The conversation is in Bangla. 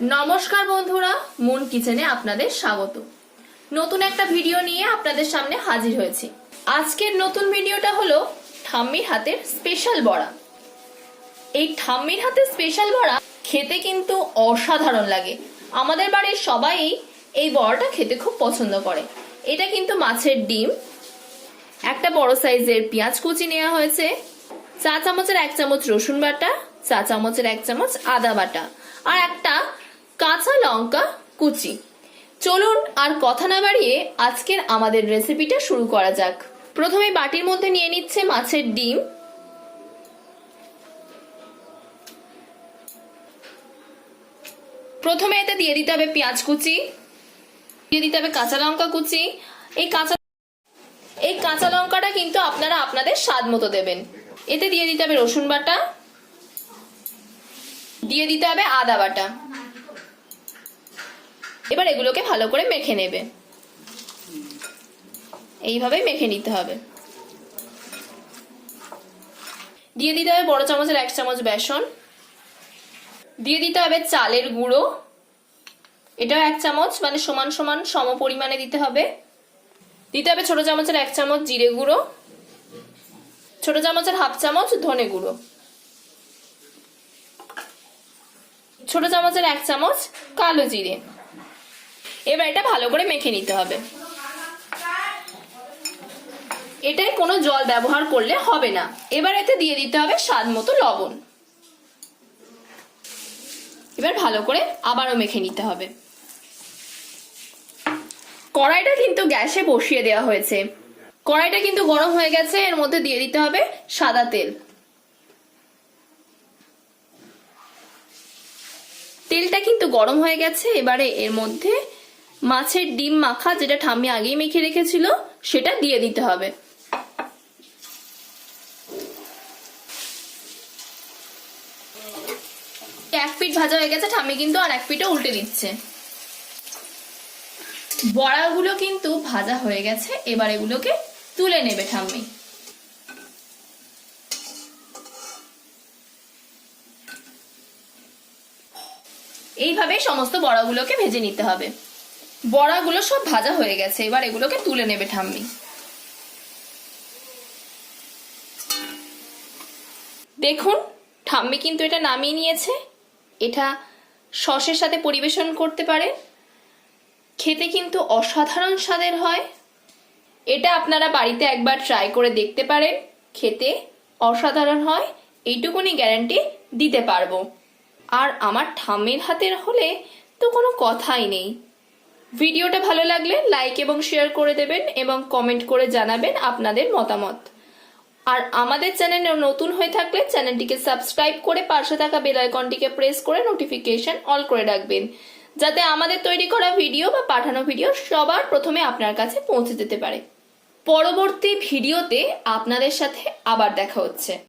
নমস্কার বন্ধুরা, মুন কিচেনে আপনাদের স্বাগত। নতুন একটা ভিডিও নিয়ে আপনাদের সামনে হাজির হয়েছি। আজকের নতুন ভিডিওটা হলো ঠাম্মির হাতের স্পেশাল বড়া। এই ঠাম্মির হাতের স্পেশাল বড়া খেতে কিন্তু অসাধারণ লাগে। আমাদের বাড়ির সবাই এই বড়াটা খেতে খুব পছন্দ করে। এটা কিন্তু মাছের ডিম, একটা বড় সাইজের পেঁয়াজ কুচি নেওয়া হয়েছে, চা চামচের এক চামচ রসুন বাটা, চা চামচের এক চামচ আদা বাটা, আর একটা কাঁচা লঙ্কা, কুচি। চলুন আর কথা না বাড়িয়ে আজকের আমাদের রেসিপিটা শুরু করা যাক। প্রথমে বাটির মধ্যে নিয়ে নিচ্ছে মাছের ডিম। প্রথমে এতে দিয়ে দিতে হবে পেঁয়াজ কুচি, দিয়ে দিতে হবে কাঁচা লঙ্কা কুচি। এই কাঁচা এই কাঁচা লঙ্কাটা কিন্তু আপনারা আপনাদের স্বাদ মতো দেবেন। এতে দিয়ে দিতে হবে রসুন বাটা, দিয়ে দিতে হবে আদা বাটা। এবার এগুলোকে ভালো করে মেখে নেবে। এইভাবে মেখে নিতে হবে। দিয়ে দিতে হবে বড় চামচের এক চামচ বেসন। দিয়ে দিতে হবে চালের গুঁড়ো। এটাও এক চামচ মানে সমান সমান সম পরিমাণে দিতে হবে। দিতে হবে ছোট চামচের এক চামচ জিরে গুঁড়ো। ছোট চামচের হাফ চামচ ধনে গুঁড়ো। ছোট চামচের এক চামচ কালো জিরে। এবার এটা ভালো করে মেখে নিতে হবে। এটায় কোনো জল ব্যবহার করলে হবে না। এবার এতে দিয়ে দিতে হবে স্বাদ মতো লবণ। এবার ভালো করে আবারও মেখে নিতে হবে। কড়াইটা কিন্তু গ্যাসে বসিয়ে দেওয়া হয়েছে। কড়াইটা কিন্তু গরম হয়ে গেছে, এর মধ্যে দিয়ে দিতে হবে সাদা তেল। তেলটা কিন্তু গরম হয়ে গেছে, এবারে এর মধ্যে মাছের ডিম মাখা যেটা ঠাম্মি আগেই মেখে রেখেছিল, সেটা দিয়ে দিতে হবে। এক পিঠ ভাজা হয়ে গেছে, ঠাম্মি কিন্তু আর এক পিঠও উল্টে দিচ্ছে। বড়াগুলো কিন্তু ভাজা হয়ে গেছে, এবার এগুলোকে তুলে নেবে ঠাম্মি। এইভাবে সমস্ত বড়াগুলোকে ভেজে নিতে হবে। বড়াগুলো সব ভাজা হয়ে গেছে, এবার এগুলোকে তুলে নেবে ঠাম্মি। দেখুন, ঠাম্মি কিন্তু এটা নামিয়ে নিয়েছে। এটা সসের সাথে পরিবেশন করতে পারে। খেতে কিন্তু অসাধারণ স্বাদের হয়। এটা আপনারা বাড়িতে একবার ট্রাই করে দেখতে পারেন। খেতে অসাধারণ হয়, এইটুকুনি গ্যারান্টি দিতে পারব। আর আমার ঠাম্মির হাতের হলে তো কোনো কথাই নেই। ভিডিওটা ভালো লাগলে লাইক এবং শেয়ার করে দেবেন এবং কমেন্ট করে জানাবেন আপনাদের মতামত। আর আমাদের চ্যানেলে নতুন হয়ে থাকলে চ্যানেলটিকে সাবস্ক্রাইব করে পাশে থাকা বেল আইকনটিকে প্রেস করে নোটিফিকেশন অল করে রাখবেন, যাতে আমাদের তৈরি করা ভিডিও বা পাঠানো ভিডিও সবার প্রথমে আপনার কাছে পৌঁছে যেতে পারে। পরবর্তী ভিডিওতে আপনাদের সাথে আবার দেখা হচ্ছে।